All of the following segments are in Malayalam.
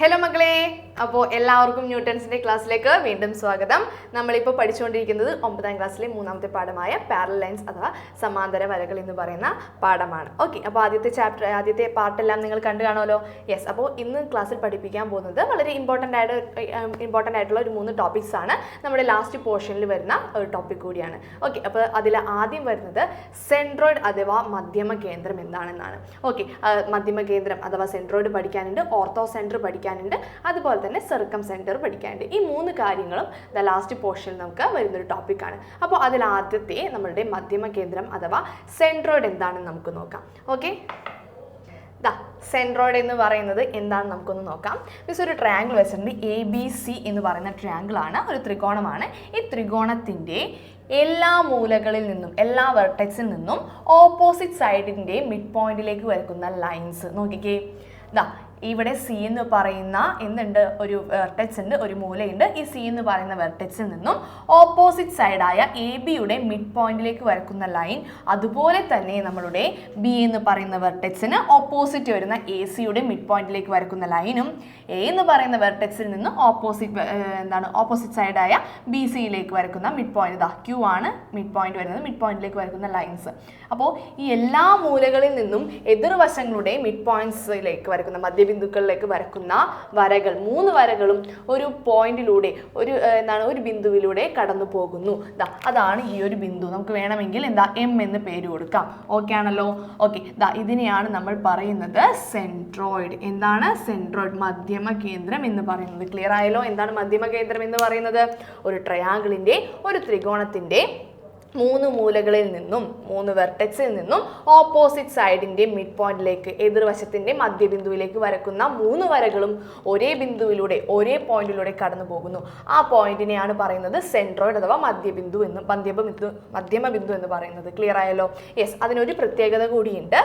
ഹലോ മക്കളെ. അപ്പോൾ എല്ലാവർക്കും ന്യൂട്ടൺസിന്റെ ക്ലാസ്സിലേക്ക് വീണ്ടും സ്വാഗതം. നമ്മളിപ്പോൾ പഠിച്ചുകൊണ്ടിരിക്കുന്നത് ഒമ്പതാം ക്ലാസ്സിലെ മൂന്നാമത്തെ പാഠമായ പാരൽ ലൈൻസ് അഥവാ സമാന്തര വരകൾ എന്ന് പറയുന്ന പാഠമാണ്. ഓക്കെ അപ്പോൾ ആദ്യത്തെ ചാപ്റ്റർ ആദ്യത്തെ പാർട്ടെല്ലാം നിങ്ങൾ കണ്ടു കാണുമല്ലോ? യെസ് അപ്പോൾ ഇന്ന് ക്ലാസ്സിൽ പഠിപ്പിക്കാൻ പോകുന്നത് വളരെ ഇമ്പോർട്ടന്റ് ആയിട്ട് ഇമ്പോർട്ടന്റ് ആയിട്ടുള്ള ഒരു മൂന്ന് ടോപ്പിക്സ് ആണ്. നമ്മുടെ ലാസ്റ്റ് പോർഷനിൽ വരുന്ന ഒരു ടോപ്പിക് കൂടിയാണ്. ഓക്കെ അപ്പോൾ അതിൽ ആദ്യം വരുന്നത് സെൻട്രോയിഡ് അഥവാ മധ്യമ കേന്ദ്രം എന്താണെന്നാണ്. ഓക്കെ മധ്യമ കേന്ദ്രം അഥവാ സെൻട്രോയിഡ് പഠിക്കാനുണ്ട് ഓർത്തോ സെന്റർ പഠിക്കാനുണ്ട്. അതുപോലെ തന്നെ സെർക്കം സെന്റർ പഠിക്കാനുണ്ട്. ഈ മൂന്ന് കാര്യങ്ങളും ദ ലാസ്റ്റ് പോർഷനിൽ നമുക്ക് വരുന്നൊരു ടോപ്പിക്കാണ് അപ്പോൾ അതിൽ ആദ്യത്തെ നമ്മളുടെ മധ്യമ കേന്ദ്രം അഥവാ സെൻട്രോയിഡ് എന്താണെന്ന് നമുക്ക് നോക്കാം. ഓക്കെ ദാ സെൻട്രോയിഡ് എന്ന് പറയുന്നത് എന്താണെന്ന് നമുക്കൊന്ന് നോക്കാം. മീൻസ് ഒരു ട്രയാങ്കിൾ വെച്ചിട്ടുണ്ട്. എ ബി സി എന്ന് പറയുന്ന ട്രയാങ്കിൾ ആണ്. ഒരു ത്രികോണമാണ്. ഈ ത്രികോണത്തിന്റെ എല്ലാ മൂലകളിൽ നിന്നും എല്ലാ വെർട്ടെക്സിൽ നിന്നും ഓപ്പോസിറ്റ് സൈഡിന്റെ മിഡ് പോയിന്റിലേക്ക് വരക്കുന്ന ലൈൻസ് നോക്കിക്കേ. ദാ ഇവിടെ സി എന്ന് പറയുന്ന എന്തുണ്ട്? ഒരു വെർട്ടെക്സ് ഉണ്ട് ഒരു മൂലയുണ്ട്. ഈ സി എന്ന് പറയുന്ന വെർട്ടെക്സിൽ നിന്നും ഓപ്പോസിറ്റ് സൈഡായ എ ബിയുടെ മിഡ് പോയിന്റിലേക്ക് വരക്കുന്ന ലൈൻ അതുപോലെ തന്നെ നമ്മളുടെ ബി എന്ന് പറയുന്ന വെർട്ടെക്സിന് ഓപ്പോസിറ്റ് വരുന്ന എ സിയുടെ മിഡ് പോയിന്റിലേക്ക് വരക്കുന്ന ലൈനും എ എന്ന് പറയുന്ന വെർട്ടെക്സിൽ നിന്ന് ഓപ്പോസിറ്റ് എന്താണ്? ഓപ്പോസിറ്റ് സൈഡായ ബി സിയിലേക്ക് വരക്കുന്ന മിഡ് പോയിന്റ് ഇതാ ക്യൂ ആണ് മിഡ് പോയിന്റ് വരുന്നത് മിഡ് പോയിന്റിലേക്ക് വരക്കുന്ന ലൈൻസ് അപ്പോൾ ഈ എല്ലാ മൂലകളിൽ നിന്നും എതിർവശങ്ങളുടെ മിഡ് പോയിന്റ്സിലേക്ക് വരക്കുന്ന മധ്യബിന്ദുക്കളിലേക്ക് വരക്കുന്ന വരകൾ. മൂന്ന് വരകളും ഒരു പോയിന്റിലൂടെ ഒരു എന്താണ് ഒരു ബിന്ദുവിലൂടെ കടന്നു പോകുന്നു. അതാണ് ഈ ഒരു ബിന്ദു. നമുക്ക് വേണമെങ്കിൽ എന്താ എം എന്ന് പേര് കൊടുക്കാം. ഓക്കെ ആണല്ലോ? ഓക്കെ ദാ ഇതിനെയാണ് നമ്മൾ പറയുന്നത് സെൻട്രോയിഡ്. എന്താണ് സെൻട്രോയിഡ്? മധ്യമ കേന്ദ്രം എന്ന് പറയുന്നത്. ക്ലിയർ ആയല്ലോ? എന്താണ് മധ്യമ കേന്ദ്രം എന്ന് പറയുന്നത്? ഒരു ട്രയാങ്കിളിന്റെ ഒരു ത്രികോണത്തിന്റെ മൂന്ന് മൂലകളിൽ നിന്നും മൂന്ന് വെർട്ടെക്സിൽ നിന്നും ഓപ്പോസിറ്റ് സൈഡിന്റെ മിഡ് പോയിന്റിലേക്ക് എതിർവശത്തിന്റെ മധ്യബിന്ദുവിലേക്ക് വരക്കുന്ന മൂന്ന് വരകളും ഒരേ ബിന്ദുവിലൂടെ ഒരേ പോയിന്റിലൂടെ കടന്നു പോകുന്നു ആ പോയിന്റിനെയാണ് പറയുന്നത് സെൻട്രോയിഡ് അഥവാ മധ്യബിന്ദു എന്ന് മധ്യമ ബിന്ദു മധ്യമ ബിന്ദു എന്ന് പറയുന്നത്. ക്ലിയർ ആയല്ലോ? യെസ് അതിനൊരു പ്രത്യേകത കൂടിയുണ്ട്.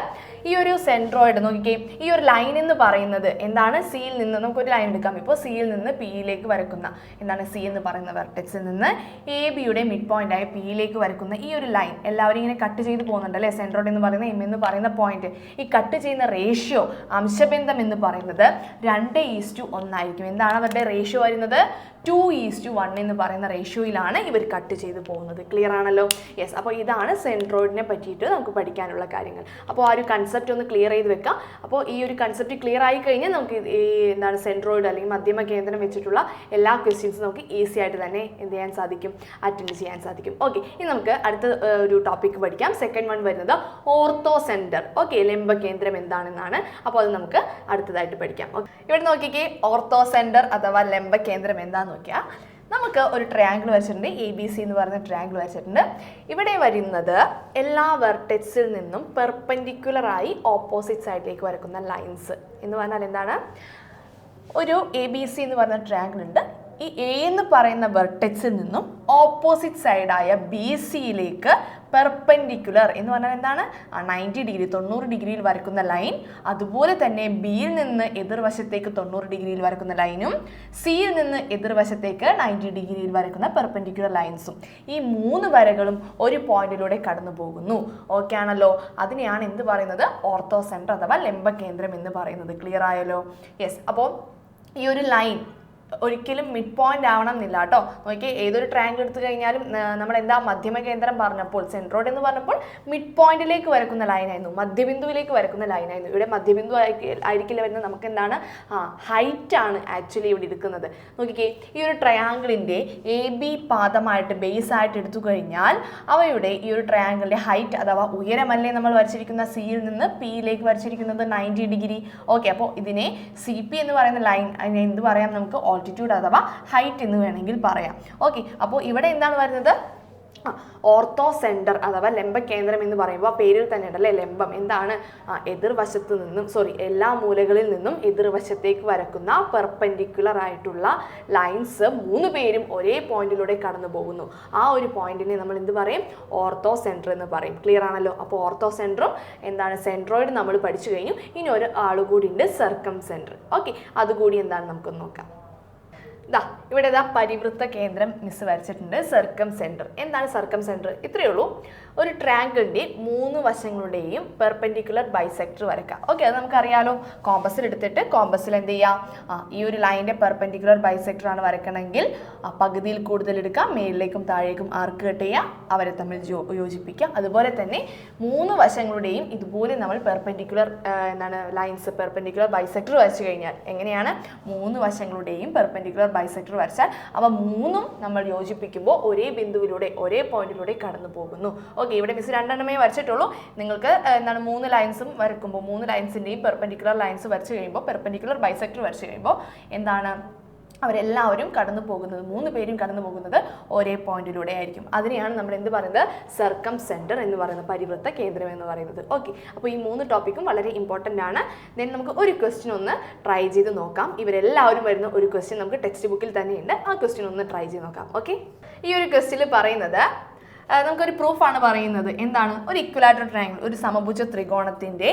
ഈ ഒരു സെൻട്രോയിഡ് നോക്കിക്കേ ഈ ഒരു ലൈൻ എന്ന് പറയുന്നത് എന്താണ്? സിയിൽ നിന്ന് നമുക്കൊരു ലൈൻ എടുക്കാം. ഇപ്പോൾ സിയിൽ നിന്ന് പിയിലേക്ക് വരക്കുന്ന എന്താണ് സി എന്ന് പറയുന്ന വെർട്ടെക്സിൽ നിന്ന് എ ബിയുടെ മിഡ് പോയിന്റായ പിയിലേക്ക് വരക്കുന്ന ഈ ഒരു ലൈൻ എല്ലാവരും ഇങ്ങനെ കട്ട് ചെയ്ത് പോകുന്നുണ്ട് അല്ലേ? സെൻട്രോഡ് എന്ന് പറയുന്ന എം എന്ന് പറയുന്ന പോയിന്റ് ഈ കട്ട് ചെയ്യുന്ന റേഷ്യോ അംശബന്ധം എന്ന് പറയുന്നത് രണ്ട് ഈസ് ടു ഒന്നായിരിക്കും. എന്താണ് അവരുടെ റേഷ്യോ വരുന്നത്? ടു ഈസ് ടു വൺ എന്ന് പറയുന്ന റേഷ്യോയിലാണ് ഇവർ കട്ട് ചെയ്ത് പോകുന്നത്. ക്ലിയർ ആണല്ലോ? യെസ് അപ്പോൾ ഇതാണ് സെൻട്രോയിഡിനെ പറ്റിയിട്ട് നമുക്ക് പഠിക്കാനുള്ള കാര്യങ്ങൾ. അപ്പോൾ ആ ഒരു കൺസെപ്റ്റ് ഒന്ന് ക്ലിയർ ചെയ്ത് വെക്കാം. അപ്പോൾ ഈ ഒരു കൺസെപ്റ്റ് ക്ലിയർ ആയി കഴിഞ്ഞാൽ നമുക്ക് ഈ എന്താണ് സെൻട്രോയിഡ് അല്ലെങ്കിൽ മധ്യമ കേന്ദ്രം വെച്ചിട്ടുള്ള എല്ലാ ക്വസ്റ്റ്യൻസും നമുക്ക് ഈസി ആയിട്ട് തന്നെ എന്ത് ചെയ്യാൻ സാധിക്കും? അറ്റൻഡ് ചെയ്യാൻ സാധിക്കും. ഓക്കെ ഇനി നമുക്ക് അടുത്ത ഒരു ടോപ്പിക്ക് പഠിക്കാം. സെക്കൻഡ് വൺ വരുന്നത് ഓർത്തോ സെന്റർ ഓക്കെ ലംബ കേന്ദ്രം എന്താണെന്നാണ്. അപ്പോൾ അത് നമുക്ക് അടുത്തതായിട്ട് പഠിക്കാം. ഇവിടെ നോക്കിക്കേ. ഓർത്തോ സെന്റർ അഥവാ ലംബ കേന്ദ്രം എന്താന്ന് നോക്കിയാൽ നമുക്ക് ഒരു ട്രയാങ്കിൾ വരച്ചിട്ടുണ്ട് എ ബി സി എന്ന് പറഞ്ഞ ട്രയാങ്കിൾ വരച്ചിട്ടുണ്ട്. ഇവിടെ വരുന്നത് എല്ലാ വെർട്ടെക്സിൽ നിന്നും പെർപെൻഡിക്കുലർ ആയി ഓപ്പോസിറ്റ് സൈഡിലേക്ക് വരക്കുന്ന ലൈൻസ് എന്ന് പറഞ്ഞാൽ എന്താണ്? ഒരു എ ബി സി എന്ന് പറഞ്ഞ ട്രയാങ്കിൾ ഉണ്ട്. ഈ എ എന്ന് പറയുന്ന വെർട്ടെക്സിൽ നിന്നും ഓപ്പോസിറ്റ് സൈഡായ ബി സിയിലേക്ക് പെർപെൻഡിക്കുലർ എന്ന് പറഞ്ഞാൽ എന്താണ്? ആ നയന്റി ഡിഗ്രി തൊണ്ണൂറ് ഡിഗ്രിയിൽ വരക്കുന്ന ലൈൻ അതുപോലെ തന്നെ ബിയിൽ നിന്ന് എതിർവശത്തേക്ക് തൊണ്ണൂറ് ഡിഗ്രിയിൽ വരക്കുന്ന ലൈനും സിയിൽ നിന്ന് എതിർവശത്തേക്ക് നയന്റി ഡിഗ്രിയിൽ വരക്കുന്ന പെർപെൻഡിക്കുലർ ലൈൻസും ഈ മൂന്ന് വരകളും ഒരു പോയിന്റിലൂടെ കടന്നു പോകുന്നു. ഓക്കെ ആണല്ലോ? അതിനെയാണ് എന്ത് പറയുന്നത്? ഓർത്തോ സെന്റർ അഥവാ ലംബ കേന്ദ്രം എന്ന് പറയുന്നത്. ക്ലിയർ ആയല്ലോ? യെസ് അപ്പോൾ ഈ ഒരു ലൈൻ ഒരിക്കലും മിഡ് പോയിന്റ് ആവണം എന്നില്ല കേട്ടോ നോക്കി ഏതൊരു ട്രയാങ്കിൾ എടുത്തു കഴിഞ്ഞാലും നമ്മൾ എന്താ മധ്യമ കേന്ദ്രം പറഞ്ഞപ്പോൾ സെൻട്രോഡ് എന്ന് പറഞ്ഞപ്പോൾ മിഡ് പോയിന്റിലേക്ക് വരക്കുന്ന ലൈനായിരുന്നു മധ്യബിന്ദുവിലേക്ക് വരക്കുന്ന ലൈനായിരുന്നു ഇവിടെ മധ്യബിന്ദു ആയിരിക്കില്ല വരുന്നത് നമുക്ക് എന്താണ് ആ ഹൈറ്റ് ആണ് ആക്ച്വലി ഇവിടെ എടുക്കുന്നത് നോക്കിക്കേ ഈ ഒരു ട്രയാങ്കിളിന്റെ എ ബി പാദമായിട്ട് ബേസ് ആയിട്ട് എടുത്തു കഴിഞ്ഞാൽ അവയുടെ ഈ ഒരു ട്രയാങ്കിളിന്റെ ഹൈറ്റ് അഥവാ ഉയരമല്ലേ നമ്മൾ വരച്ചിരിക്കുന്ന സിയിൽ നിന്ന് പിയിലേക്ക് വരച്ചിരിക്കുന്നത് നയന്റി ഡിഗ്രി ഓക്കെ അപ്പോൾ ഇതിനെ സി പി എന്ന് പറയുന്ന ലൈൻ എന്ത് പറയാം നമുക്ക്? ഓൾട്ടിറ്റ്യൂഡ് അഥവാ ഹൈറ്റ് എന്ന് വേണമെങ്കിൽ പറയാം. ഓക്കെ അപ്പോൾ ഇവിടെ എന്താണ് വരുന്നത്? ഓർത്തോ സെന്റർ അഥവാ ലംബ കേന്ദ്രം എന്ന് പറയുമ്പോൾ പേരിൽ തന്നെ ഉണ്ടല്ലേ ലംബം. എന്താണ്? എതിർവശത്ത് നിന്നും സോറി എല്ലാ മൂലകളിൽ നിന്നും എതിർവശത്തേക്ക് വരക്കുന്ന പെർപ്പൻഡിക്കുലർ ആയിട്ടുള്ള ലൈൻസ് മൂന്ന് പേരും ഒരേ പോയിന്റിലൂടെ കടന്നു പോകുന്നു. ആ ഒരു പോയിന്റിനെ നമ്മൾ എന്ത് പറയും? ഓർത്തോ സെന്റർ എന്ന് പറയും. ക്ലിയർ ആണല്ലോ? അപ്പോൾ ഓർത്തോ സെന്ററും എന്താണ്? സെൻട്രോയിഡ് നമ്മൾ പഠിച്ചു കഴിഞ്ഞു. ഇനി ഒരു ആളുകൂടി കൂടി ഉണ്ട് സർക്കം സെന്റർ ഓക്കെ അതുകൂടി എന്താണ്? നമുക്കൊന്ന് നോക്കാം. ദാ ഇവിടെ ഇതാ പരിവൃത്ത കേന്ദ്രം മിസ് വരച്ചിട്ടുണ്ട് സർക്കം സെന്റർ എന്താണ് സർക്കം സെന്റർ ഇത്രയേ ഉള്ളൂ. ഒരു ട്രാങ്കിളിന്റെ മൂന്ന് വശങ്ങളുടെയും പെർപെൻഡിക്കുലർ ബൈസെക്ടർ വരയ്ക്കാം. ഓക്കെ അത് നമുക്കറിയാലോ. കോമ്പസിൽ എടുത്തിട്ട് കോമ്പസിൽ എന്ത് ചെയ്യുക ഈ ഒരു ലൈനിന്റെ പെർപെൻഡിക്കുലർ ബൈസെക്ടർ ആണ് വരയ്ക്കണമെങ്കിൽ പകുതിയിൽ കൂടുതൽ എടുക്കാം മേലിലേക്കും താഴേക്കും ആർക്ക് കട്ട് ചെയ്യുക അവരെ തമ്മിൽ യോജിപ്പിക്കുക. അതുപോലെ തന്നെ മൂന്ന് വശങ്ങളുടെയും ഇതുപോലെ നമ്മൾ പെർപെൻഡിക്കുലർ എന്താണ് ലൈൻസ് പെർപെൻഡിക്കുലർ ബൈസെക്ടർ വരച്ചു കഴിഞ്ഞാൽ എങ്ങനെയാണ്? മൂന്ന് വശങ്ങളുടെയും പെർപെൻഡിക്കുലർ ബൈസെക്ടർ വരച്ചാൽ അവ മൂന്നും നമ്മൾ യോജിപ്പിക്കുമ്പോൾ ഒരേ ബിന്ദുവിലൂടെ ഒരേ പോയിന്റിലൂടെ കടന്നു പോകുന്നു ഓക്കെ ഇവിടെ മിസ് രണ്ടെണ്ണമേ വരച്ചിട്ടുള്ളൂ. നിങ്ങൾക്ക് എന്താണ് മൂന്ന് ലൈൻസും വരക്കുമ്പോൾ മൂന്ന് ലൈൻസിന്റെയും പെർപെൻഡിക്കുലർ ലൈൻസ് വരച്ച് കഴിയുമ്പോൾ പെർപെൻഡിക്കുലർ ബൈസെക്ടർ വരച്ച് കഴിയുമ്പോൾ എന്താണ് അവരെല്ലാവരും കടന്നു പോകുന്നത് മൂന്ന് പേരും കടന്നു പോകുന്നത് ഒരേ പോയിന്റിലൂടെ ആയിരിക്കും. അതിനെയാണ് നമ്മൾ എന്ത് പറയുന്നത്? സർക്കം സെന്റർ എന്ന് പറയുന്ന പരിവൃത്ത കേന്ദ്രം എന്ന് പറയുന്നത്. ഓക്കെ അപ്പോൾ ഈ മൂന്ന് ടോപ്പിക്കും വളരെ ഇമ്പോർട്ടന്റ് ആണ്. ദെൻ നമുക്ക് ഒരു ക്വസ്റ്റ്യൻ ഒന്ന് ട്രൈ ചെയ്ത് നോക്കാം. ഇവരെല്ലാവരും വരുന്ന ഒരു ക്വസ്റ്റ്യൻ നമുക്ക് ടെക്സ്റ്റ് ബുക്കിൽ തന്നെയുണ്ട്. ആ ക്വസ്റ്റ്യൻ ഒന്ന് ട്രൈ ചെയ്ത് നോക്കാം. ഓക്കെ ഈ ഒരു ക്വസ്റ്റ്യനിൽ പറയുന്നത് നമുക്കൊരു പ്രൂഫാണ് പറയുന്നത്. എന്താണ്? ഒരു ഇക്വലാറ്റർ ട്രയാങ്കിൾ ഒരു സമഭുജ ത്രികോണത്തിന്റെ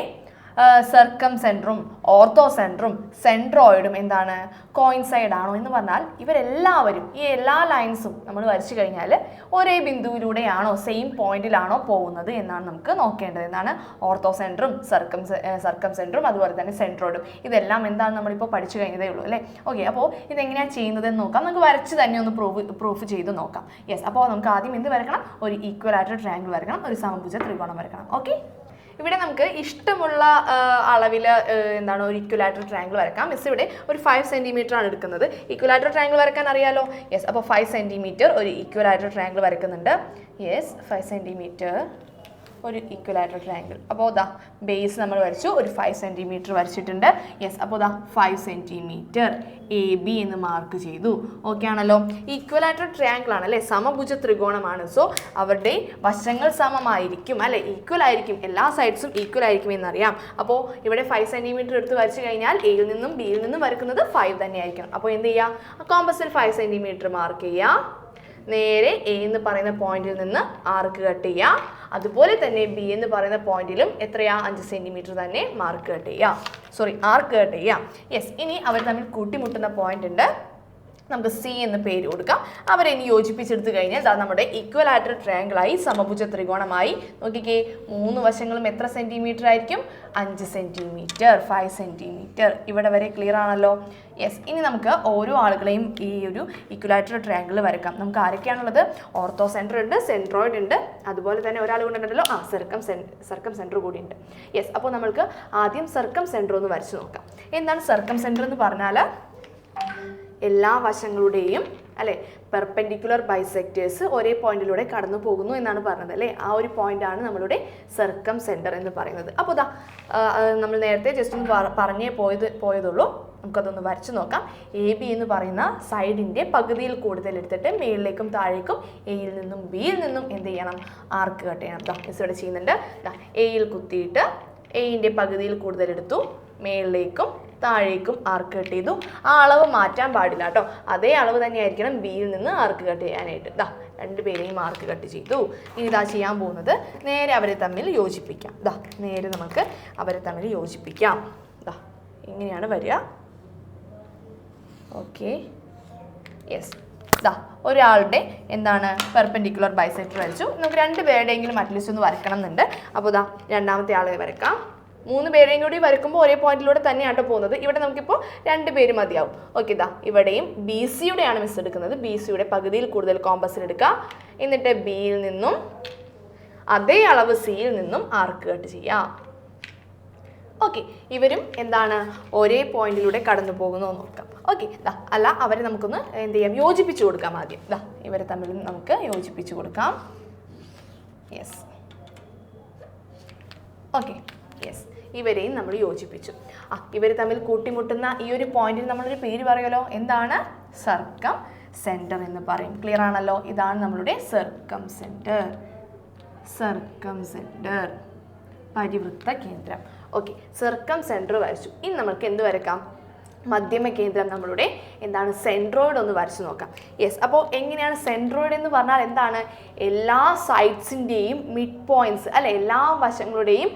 സർക്കം സെന്ററും ഓർത്തോ സെന്ററും സെൻട്രോയിഡും എന്താണ്? കോയിൻസൈഡ് ആണോ എന്ന് പറഞ്ഞാൽ ഇവരെല്ലാവരും ഈ എല്ലാ ലൈൻസും നമ്മൾ വരച്ചു കഴിഞ്ഞാൽ ഒരേ ബിന്ദുവിലൂടെയാണോ സെയിം പോയിന്റിലാണോ പോകുന്നത് എന്നാണ് നമുക്ക് നോക്കേണ്ടത്. എന്നാണ് ഓർത്തോ സെന്ററും സർക്കം സർക്കം സെന്ററും അതുപോലെ തന്നെ സെൻട്രോയിഡും ഇതെല്ലാം എന്താണ് നമ്മളിപ്പോൾ പഠിച്ചു കഴിഞ്ഞതേ ഉള്ളൂ അല്ലേ? ഓക്കെ അപ്പോൾ ഇതെങ്ങനെയാണ് ചെയ്യുന്നതെന്ന് നോക്കാം. നമുക്ക് വരച്ച് തന്നെ ഒന്ന് പ്രൂഫ് പ്രൂഫ് ചെയ്ത് നോക്കാം. യെസ് അപ്പോൾ നമുക്ക് ആദ്യം എന്ത് വരക്കണം? ഒരു ഈക്വൽ ആയിട്ട് ട്രയാങ്കിൾ വരക്കണം ഒരു സമഭുജ ത്രികോണം വരക്കണം. ഓക്കെ ഇവിടെ നമുക്ക് ഇഷ്ടമുള്ള അളവിൽ എന്താണ് ഒരു ഇക്വലാറ്റർ ട്രയാങ്കിൾ വരക്കാം. മിസ് ഇവിടെ ഒരു ഫൈവ് സെന്റിമീറ്റർ ആണ് എടുക്കുന്നത്. ഇക്വലാറ്റർ ട്രയാങ്കിൾ വരക്കാൻ അറിയാലോ? യെസ് അപ്പോൾ ഫൈവ് സെന്റിമീറ്റർ ഒരു ഇക്വലാറ്റർ ട്രയാങ്കിൾ വരക്കുന്നുണ്ട്. യെസ് ഫൈവ് സെന്റിമീറ്റർ ഒരു ഇക്വലാറ്റർ ട്രയാങ്കിൾ അപ്പോൾ ദാ ബേസ് നമ്മൾ വരച്ചു ഒരു ഫൈവ് സെന്റിമീറ്റർ വരച്ചിട്ടുണ്ട്. യെസ് അപ്പോൾ ദാ ഫൈവ് സെന്റിമീറ്റർ എ ബി എന്ന് മാർക്ക് ചെയ്തു. ഓക്കെ ആണല്ലോ? ഇക്വലാറ്റർ ട്രയാങ്കിൾ ആണ് അല്ലേ? സമഭുജ ത്രികോണമാണ്. സോ അവരുടെ വശങ്ങൾ സമമായിരിക്കും അല്ലെ? ഈക്വൽ ആയിരിക്കും. എല്ലാ സൈഡ്സും ഈക്വൽ ആയിരിക്കും എന്നറിയാം. അപ്പോൾ ഇവിടെ ഫൈവ് സെന്റിമീറ്റർ എടുത്ത് വരച്ചു കഴിഞ്ഞാൽ എയിൽ നിന്നും ബിയിൽ നിന്നും വരക്കുന്നത് ഫൈവ് തന്നെ ആയിരിക്കണം അപ്പോൾ എന്ത് ചെയ്യുക കോമ്പസിൽ ഫൈവ് സെന്റിമീറ്റർ മാർക്ക് ചെയ്യുക നേരെ എ എന്ന് പറയുന്ന പോയിന്റിൽ നിന്ന് ആർക്ക് കട്ട് ചെയ്യാം. അതുപോലെ തന്നെ ബി എന്ന് പറയുന്ന പോയിന്റിലും എത്രയാ? അഞ്ച് സെന്റിമീറ്റർ തന്നെ മാർക്ക് കട്ട് ചെയ്യാം. സോറി ആർക്ക് കട്ട് ചെയ്യാം. യെസ് ഇനി അവർ തമ്മിൽ കൂട്ടിമുട്ടുന്ന പോയിന്റ് ഉണ്ട്. നമുക്ക് സി എന്ന് പേര് കൊടുക്കാം. അവരെ ഇനി യോജിപ്പിച്ചെടുത്തു കഴിഞ്ഞാൽ ദാ നമ്മുടെ ഇക്വലാറ്റർ ട്രയാങ്കിളായി സമഭുജ ത്രികോണമായി. നോക്കിക്കേ മൂന്ന് വശങ്ങളും എത്ര സെന്റിമീറ്റർ ആയിരിക്കും? അഞ്ച് സെന്റിമീറ്റർ ഫൈവ് സെന്റിമീറ്റർ ഇവിടെ വരെ ക്ലിയർ ആണല്ലോ? യെസ് ഇനി നമുക്ക് ഓരോ ആളുകളെയും ഈ ഒരു ഇക്വലാറ്റർ ട്രയാങ്കിൾ വരക്കാം. നമുക്ക് ആരൊക്കെയാണുള്ളത്? ഓർത്തോ സെന്റർ ഉണ്ട് സെൻട്രോയിഡ് ഉണ്ട്. അതുപോലെ തന്നെ ഒരാൾ കൊണ്ടുണ്ടല്ലോ ആ സർക്കം സർക്കം സെന്റർ കൂടി ഉണ്ട്. യെസ് അപ്പോൾ നമുക്ക് ആദ്യം സർക്കം സെന്റർ ഒന്ന് വരച്ച് നോക്കാം. എന്താണ് സർക്കം സെന്റർ എന്ന് പറഞ്ഞാൽ എല്ലാ വശങ്ങളുടെയും അല്ലെ പെർപെൻഡിക്കുലർ ബൈസെക്റ്റേഴ്സ് ഒരേ പോയിന്റിലൂടെ കടന്നു പോകുന്നു എന്നാണ് പറഞ്ഞത് അല്ലേ? ആ ഒരു പോയിന്റ് ആണ് നമ്മളുടെ സർക്കം സെന്റർ എന്ന് പറയുന്നത്. അപ്പോൾ ഇതാ നമ്മൾ നേരത്തെ ജസ്റ്റ് ഒന്ന് പറ- പറഞ്ഞേ പോയത് പോയതുള്ളൂ. നമുക്കതൊന്ന് വരച്ച് നോക്കാം. എ ബി എന്ന് പറയുന്ന സൈഡിന്റെ പകുതിയിൽ കൂടുതൽ എടുത്തിട്ട് മേളിലേക്കും താഴേക്കും എയിൽ നിന്നും ബിയിൽ നിന്നും എന്ത് ചെയ്യണം? ആർക്ക് കട്ട് ചെയ്യണം. മിസ് ഇവിടെ ചെയ്യുന്നുണ്ട്. എയിൽ കുത്തിയിട്ട് എയിന്റെ പകുതിയിൽ കൂടുതൽ എടുത്തു. മേളിലേക്കും താഴേക്കും ആർക്ക് കട്ട് ചെയ്തു. ആ അളവ് മാറ്റാൻ പാടില്ല കേട്ടോ അതേ അളവ് തന്നെ ആയിരിക്കണം ബിയിൽ നിന്ന് ആർക്ക് കട്ട് ചെയ്യാനായിട്ട്. ദാ രണ്ടുപേരെയും മാർക്ക് കട്ട് ചെയ്തു. ഇനി ഇതാ ചെയ്യാൻ പോകുന്നത് നേരെ അവരെ തമ്മിൽ യോജിപ്പിക്കാം. ഇതാ നേരെ നമുക്ക് അവരെ തമ്മിൽ യോജിപ്പിക്കാം. ഇതാ ഇങ്ങനെയാണ് വരിക. ഓക്കെ. യെസ് ദാ ഒരാളുടെ എന്താണ് പെർപെൻഡിക്കുലർ ബൈസെക്ടർ വരച്ചു. നമുക്ക് രണ്ട് പേരുടെയെങ്കിലും അറ്റ്ലീസ്റ്റ് ഒന്ന് വരക്കണം എന്നുണ്ട് അപ്പോൾ ദാ രണ്ടാമത്തെ ആളെ വരക്കാം. മൂന്ന് പേരെയും കൂടി വരക്കുമ്പോൾ ഒരേ പോയിന്റിലൂടെ തന്നെയാണ് പോകുന്നത്. ഇവിടെ നമുക്കിപ്പോൾ രണ്ട് പേര് മതിയാവും. ഓക്കെ ഇതാ ഇവിടെയും ബി സിയുടെയാണ് മിസ് എടുക്കുന്നത്. ബി സിയുടെ പകുതിയിൽ കൂടുതൽ കോമ്പസിൽ എടുക്കുക എന്നിട്ട് ബിയിൽ നിന്നും അതേ അളവ് സിയിൽ നിന്നും ആർക്ക് കട്ട് ചെയ്യാം. ഓക്കെ ഇവരും എന്താണ് ഒരേ പോയിന്റിലൂടെ കടന്നു പോകുന്നു നോക്കാം ഓക്കെ ദാ അല്ല അവരെ നമുക്കൊന്ന് എന്ത് ചെയ്യാം? യോജിപ്പിച്ചു കൊടുക്കാം ആദ്യം. ദാ ഇവരെ തമ്മിൽ നമുക്ക് യോജിപ്പിച്ചു കൊടുക്കാം. യെസ് ഓക്കെ യെസ് ഇവരെയും നമ്മൾ യോജിപ്പിച്ചു. ഇവർ തമ്മിൽ കൂട്ടിമുട്ടുന്ന ഈ ഒരു പോയിന്റിന് നമ്മളൊരു പേര് പറയുമല്ലോ. എന്താണ്? സർക്കം സെന്റർ എന്ന് പറയും. ക്ലിയർ ആണല്ലോ? ഇതാണ് നമ്മളുടെ സർക്കം സെന്റർ സർക്കം സെന്റർ പരിവൃത്ത കേന്ദ്രം. ഓക്കെ സർക്കം സെന്റർ വരച്ചു. ഇനി നമുക്ക് എന്ത് വരക്കാം? മധ്യമ കേന്ദ്രം നമ്മളുടെ എന്താണ്? സെൻട്രോയിഡ് ഒന്ന് വരച്ചു നോക്കാം. യെസ് അപ്പോൾ എങ്ങനെയാണ് സെൻട്രോയിഡ് എന്ന് പറഞ്ഞാൽ എന്താണ്? എല്ലാ സൈഡ്സിന്റെയും മിഡ് പോയിന്റ്സ് അല്ലെ എല്ലാ വശങ്ങളുടെയും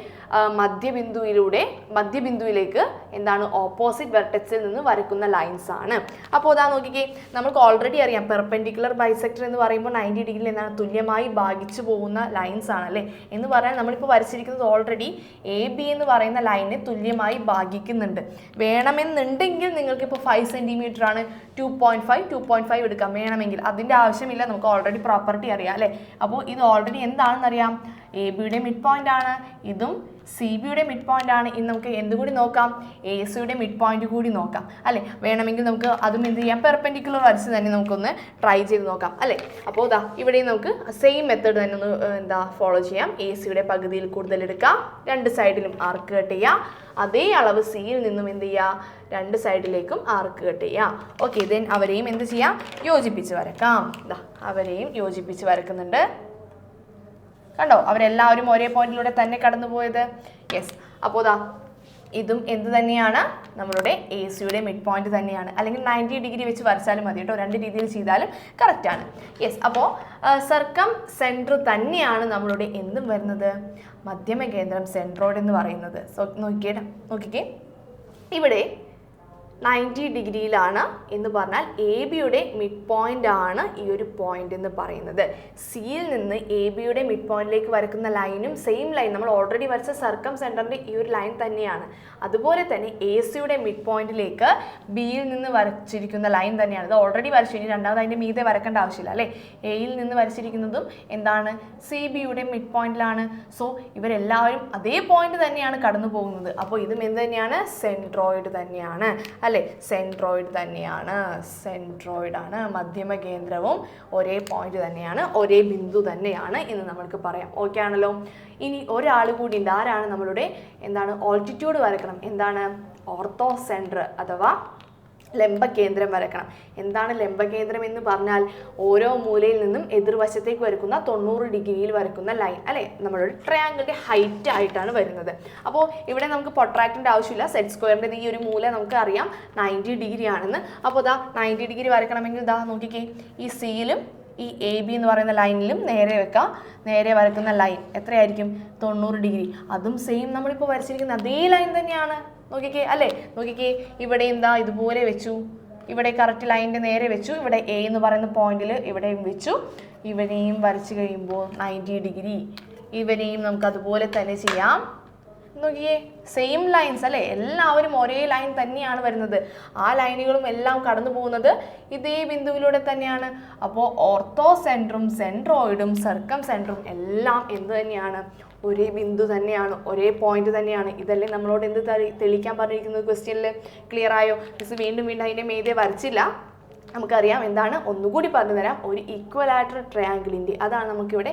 മധ്യബിന്ദുവിലൂടെ മധ്യബിന്ദുവിലേക്ക് എന്താണ് ഓപ്പോസിറ്റ് വെർട്ടെക്സിൽ നിന്ന് വരക്കുന്ന ലൈൻസ് ആണ്. അപ്പോൾ അതാ നോക്കിക്കേ നമുക്ക് ഓൾറെഡി അറിയാം പെർപെൻഡിക്കുലർ ബൈസെക്ടർ എന്ന് പറയുമ്പോൾ നയന്റി ഡിഗ്രിയിൽ എന്താണ് തുല്യമായി ഭാഗിച്ചു പോകുന്ന ലൈൻസ് ആണല്ലേ? എന്ന് പറയാൻ നമ്മളിപ്പോൾ വരച്ചിരിക്കുന്നത് ഓൾറെഡി എ ബി എന്ന് പറയുന്ന ലൈനെ തുല്യമായി ഭാഗിക്കുന്നുണ്ട്. വേണമെന്നുണ്ടെങ്കിൽ നിങ്ങൾക്ക് ഇപ്പോൾ ഫൈവ് സെന്റിമീറ്റർ ആണ് two point five two point five എടുക്കാം. വേണമെങ്കിൽ. അതിന്റെ ആവശ്യമില്ല നമുക്ക് ഓൾറെഡി പ്രോപ്പർട്ടി അറിയാം അല്ലേ? അപ്പോൾ ഇത് ഓൾറെഡി എന്താണെന്നറിയാം? എ ബിയുടെ മിഡ് പോയിന്റ് ആണ്. ഇതും സി ബിയുടെ മിഡ് പോയിന്റ് ആണ്. ഇനി നമുക്ക് എന്തുകൂടി നോക്കാം? എ സിയുടെ മിഡ് പോയിന്റ് കൂടി നോക്കാം. അല്ലേ? വേണമെങ്കിൽ നമുക്ക് അതും എന്ത് ചെയ്യാം? പെർപെൻഡിക്കുലർ വരച്ച് തന്നെ നമുക്കൊന്ന് ട്രൈ ചെയ്ത് നോക്കാം. അല്ലേ? അപ്പോൾ ഇതാ ഇവിടെയും നമുക്ക് സെയിം മെത്തേഡ് തന്നെ ഒന്ന് എന്താ ഫോളോ ചെയ്യാം. എ സിയുടെ പകുതിയിൽ കൂടുതൽ എടുക്കാം. രണ്ട് സൈഡിലും ആർക്ക് കട്ട് ചെയ്യാം. അതേ അളവ് സിയിൽ നിന്നും എന്ത് ചെയ്യുക രണ്ട് സൈഡിലേക്കും ആർക്ക് കട്ട് ചെയ്യാം. ഓക്കെ ദെൻ അവരെയും എന്ത് ചെയ്യാം? യോജിപ്പിച്ച് വരക്കാം. അവരെയും യോജിപ്പിച്ച് വരക്കുന്നുണ്ട്. കണ്ടോ? അവരെല്ലാവരും ഒരേ പോയിന്റിലൂടെ തന്നെ കടന്നു പോയത് യെസ് അപ്പോ ദാ ഇതും എന്ത് തന്നെയാണ്? നമ്മളുടെ എ സിയുടെ മിഡ് പോയിന്റ് തന്നെയാണ്. അല്ലെങ്കിൽ നയന്റി ഡിഗ്രി വെച്ച് വരച്ചാലും മതി കേട്ടോ. രണ്ട് രീതിയിൽ ചെയ്താലും കറക്റ്റാണ് യെസ് അപ്പോൾ സർക്കം സെന്റർ തന്നെയാണ് നമ്മളുടെ എന്തും വരുന്നത്? മധ്യമ കേന്ദ്രം സെൻട്രോയിഡ് എന്ന് പറയുന്നത്. സോ നോക്കിയേ നോക്കിക്കേ. ഇവിടെ നയന്റി ഡിഗ്രിയിലാണ് എന്ന് പറഞ്ഞാൽ എ ബിയുടെ മിഡ് പോയിന്റ് ആണ് ഈ ഒരു പോയിന്റ് എന്ന് പറയുന്നത്. സിയിൽ നിന്ന് എ ബിയുടെ മിഡ് പോയിന്റിലേക്ക് വരക്കുന്ന ലൈനും സെയിം ലൈൻ നമ്മൾ ഓൾറെഡി വരച്ച സർക്കം സെന്ററിന്റെ ഈ ഒരു ലൈൻ തന്നെയാണ്. അതുപോലെ തന്നെ എ സിയുടെ മിഡ് പോയിന്റിലേക്ക് ബിയിൽ നിന്ന് വരച്ചിരിക്കുന്ന ലൈൻ തന്നെയാണ്. ഇത് ഓൾറെഡി വരച്ചു ഇനി രണ്ടാമത് അതിന്റെ മീതെ വരക്കേണ്ട ആവശ്യമില്ല അല്ലേ? എയിൽ നിന്ന് വരച്ചിരിക്കുന്നതും എന്താണ്? സി ബിയുടെ മിഡ് പോയിന്റിലാണ് സോ ഇവരെല്ലാവരും അതേ പോയിന്റ് തന്നെയാണ് കടന്നു പോകുന്നത് അപ്പോൾ ഇതും എന്ത് തന്നെയാണ്? സെൻട്രോയിഡ് തന്നെയാണ്. അല്ലേ? സെൻട്രോയിഡ് തന്നെയാണ്. സെൻട്രോയിഡ് ആണ് മധ്യമ കേന്ദ്രവും ഒരേ പോയിന്റ് തന്നെയാണ് ഒരേ ബിന്ദു തന്നെയാണ് എന്ന് നമ്മൾക്ക് പറയാം. ഓക്കെ ആണല്ലോ? ഇനി ഒരാൾ കൂടി ഉണ്ട്. ആരാണ് നമ്മളുടെ? എന്താണ്? ഓൾട്ടിറ്റ്യൂഡ് വരക്കണം. എന്താണ്? ഓർത്തോ സെന്റർ അഥവാ ലംബകേന്ദ്രം വരക്കണം. എന്താണ് ലംബകേന്ദ്രം എന്ന് പറഞ്ഞാൽ ഓരോ മൂലയിൽ നിന്നും എതിർവശത്തേക്ക് വരക്കുന്ന തൊണ്ണൂറ് ഡിഗ്രിയിൽ വരക്കുന്ന ലൈൻ അല്ലേ? നമ്മളൊരു ട്രയാങ്കിളിന്റെ ഹൈറ്റ് ആയിട്ടാണ് വരുന്നത്. അപ്പോൾ ഇവിടെ നമുക്ക് പൊട്രാക്റ്റിന്റെ ആവശ്യമില്ല. സെറ്റ് സ്ക്വയറിന്റെ ഈ ഒരു മൂല നമുക്ക് അറിയാം. നയന്റി ഡിഗ്രി ആണെന്ന്. അപ്പോൾ ഇതാ നയന്റി ഡിഗ്രി വരക്കണമെങ്കിൽ ഇതാ നോക്കിക്കേ. ഈ സിയിലും ഈ എ ബി എന്ന് പറയുന്ന ലൈനിലും നേരെ വെക്കാം. നേരെ വരക്കുന്ന ലൈൻ എത്രയായിരിക്കും? തൊണ്ണൂറ് ഡിഗ്രി അതും സെയിം നമ്മളിപ്പോൾ വരച്ചിരിക്കുന്ന അതേ ലൈൻ തന്നെയാണ്. നോക്കിക്കേ അല്ലേ? നോക്കിക്കേ ഇവിടെ എന്താ ഇതുപോലെ വെച്ചു. ഇവിടെ കറക്റ്റ് ലൈനിന്റെ നേരെ വെച്ചു. ഇവിടെ എ എന്ന് പറയുന്ന പോയിന്റിൽ ഇവിടെയും വെച്ചു. ഇവനെയും വരച്ചു കഴിയുമ്പോൾ നയന്റി ഡിഗ്രി ഇവനെയും നമുക്ക് അതുപോലെ തന്നെ ചെയ്യാം. നോക്കിയേ സെയിം ലൈൻസ് അല്ലേ? എല്ലാവരും ഒരേ ലൈൻ തന്നെയാണ് വരുന്നത്. ആ ലൈനുകളും എല്ലാം കടന്നു പോകുന്നത് ഇതേ ബിന്ദുവിലൂടെ തന്നെയാണ്. അപ്പോൾ ഓർത്തോ സെന്ററും സെൻട്രോയിഡും സർക്കം സെന്ററും എല്ലാം എന്ത് തന്നെയാണ്? ഒരേ ബിന്ദു തന്നെയാണ് ഒരേ പോയിന്റ് തന്നെയാണ്. ഇതല്ലേ നമ്മളോട് എന്ത് തെളി- തെളിയിക്കാൻ പറഞ്ഞിരിക്കുന്നത്? ക്വസ്റ്റ്യനിൽ ക്ലിയർ ആയോ? മിസ് വീണ്ടും വീണ്ടും അതിന്റെ മേതെ വരച്ചില്ല. നമുക്കറിയാം എന്താണ്? ഒന്നുകൂടി പറഞ്ഞു തരാം. ഒരു ഈക്വലാറ്റർ ട്രയാങ്കിളിന്റെ അതാണ് നമുക്കിവിടെ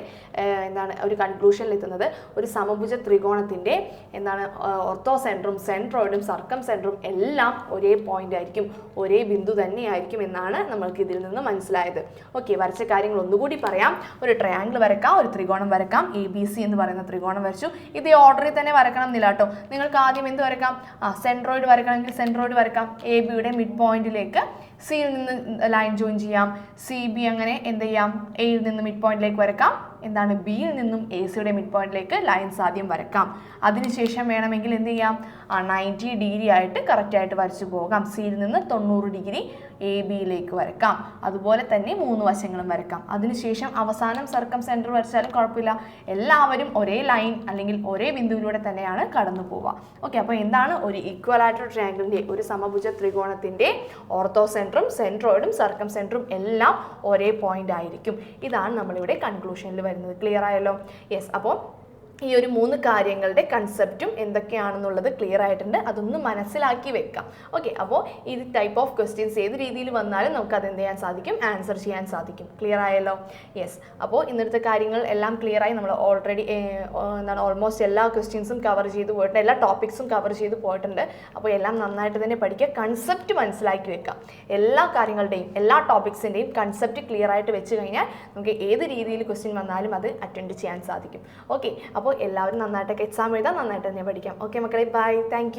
എന്താണ് ഒരു കൺക്ലൂഷനിൽ എത്തുന്നത്. ഒരു സമഭുജ ത്രികോണത്തിന്റെ എന്താണ് ഓർത്തോ സെന്ററും സെൻട്രോയിഡും സർക്കം സെന്ററും എല്ലാം ഒരേ പോയിന്റ് ആയിരിക്കും ഒരേ ബിന്ദു തന്നെയായിരിക്കും എന്നാണ് നമ്മൾക്ക് ഇതിൽ നിന്ന് മനസ്സിലായത്. ഓക്കെ വരച്ച കാര്യങ്ങൾ ഒന്നുകൂടി പറയാം. ഒരു ട്രയാങ്കിൾ വരക്കാം ഒരു ത്രികോണം വരക്കാം. എ ബി സി എന്ന് പറയുന്ന ത്രികോണം വരച്ചു. ഇത് ഓർഡറിൽ തന്നെ വരക്കണം എന്നില്ല കേട്ടോ. നിങ്ങൾക്ക് ആദ്യം എന്ത് വരക്കാം? ആ സെൻട്രോയിഡ് വരക്കണമെങ്കിൽ സെൻട്രോയിഡ് വരക്കാം. എ ബിയുടെ മിഡ് പോയിന്റിലേക്ക് സിയിൽ നിന്ന് ലൈൻ ജോയിൻ ചെയ്യാം. സി ബി അങ്ങനെ എന്ത് ചെയ്യാം? എയിൽ നിന്ന് മിഡ് പോയിന്റിലേക്ക് വരക്കാം. എന്താണ് ബിയിൽ നിന്നും എ സിയുടെ മിഡ് പോയിന്റിലേക്ക് ലൈൻസ് ആദ്യം വരക്കാം. അതിനുശേഷം വേണമെങ്കിൽ എന്ത് ചെയ്യാം? നയന്റി ഡിഗ്രി ആയിട്ട് കറക്റ്റായിട്ട് വരച്ചു പോകാം. സിയിൽ നിന്ന് തൊണ്ണൂറ് ഡിഗ്രി എ ബിയിലേക്ക് വരക്കാം. അതുപോലെ തന്നെ മൂന്ന് വശങ്ങളും വരക്കാം. അതിനുശേഷം അവസാനം സർക്കം സെന്റർ വരച്ചാലും കുഴപ്പമില്ല. എല്ലാവരും ഒരേ ലൈൻ അല്ലെങ്കിൽ ഒരേ ബിന്ദുവിലൂടെ തന്നെയാണ് കടന്നു പോവുക. ഓക്കെ അപ്പോൾ എന്താണ് ഒരു ഇക്വലാറ്റർ ട്രയാങ്കിളിന്റെ ഒരു സമഭുജ ത്രികോണത്തിന്റെ ഓർത്തോ സെന്ററും സെൻട്രോയിഡും സർക്കം സെന്ററും എല്ലാം ഒരേ പോയിന്റ് ആയിരിക്കും. ഇതാണ് നമ്മളിവിടെ കൺക്ലൂഷനിൽ വരുന്നത്. ക്ലിയർ ആയല്ലോ? യെസ് അപ്പോൾ ഈ ഒരു മൂന്ന് കാര്യങ്ങളുടെ കൺസെപ്റ്റും എന്തൊക്കെയാണെന്നുള്ളത് ക്ലിയർ ആയിട്ടുണ്ട്. അതൊന്ന് മനസ്സിലാക്കി വെക്കാം. ഓക്കെ അപ്പോൾ ഈ ടൈപ്പ് ഓഫ് ക്വസ്റ്റ്യൻസ് ഏത് രീതിയിൽ വന്നാലും നമുക്ക് അത് എന്ത് ചെയ്യാൻ സാധിക്കും? ആൻസർ ചെയ്യാൻ സാധിക്കും. ക്ലിയർ ആയല്ലോ? യെസ് അപ്പോൾ ഇന്നത്തെ കാര്യങ്ങൾ എല്ലാം ക്ലിയർ ആയി. നമ്മൾ ഓൾറെഡി എന്താണ് ഓൾമോസ്റ്റ് എല്ലാ ക്വസ്റ്റ്യൻസും കവർ ചെയ്ത് പോയിട്ടുണ്ട്. എല്ലാ ടോപ്പിക്സും കവർ ചെയ്ത് പോയിട്ടുണ്ട്. അപ്പോൾ എല്ലാം നന്നായിട്ട് തന്നെ പഠിക്കുക. കൺസെപ്റ്റ് മനസ്സിലാക്കി വെക്കാം. എല്ലാ കാര്യങ്ങളുടെയും എല്ലാ ടോപ്പിക്സിന്റെയും കൺസെപ്റ്റ് ക്ലിയർ ആയിട്ട് വെച്ച് കഴിഞ്ഞാൽ നമുക്ക് ഏത് രീതിയിൽ ക്വസ്റ്റ്യൻ വന്നാലും അത് അറ്റൻഡ് ചെയ്യാൻ സാധിക്കും. ഓക്കെ അപ്പോൾ എല്ലാവരും നന്നായിട്ടൊക്കെ എക്സാം എഴുതാം നന്നായിട്ട് തന്നെ പഠിക്കാം. ഓക്കെ മക്കളെ ബൈ താങ്ക്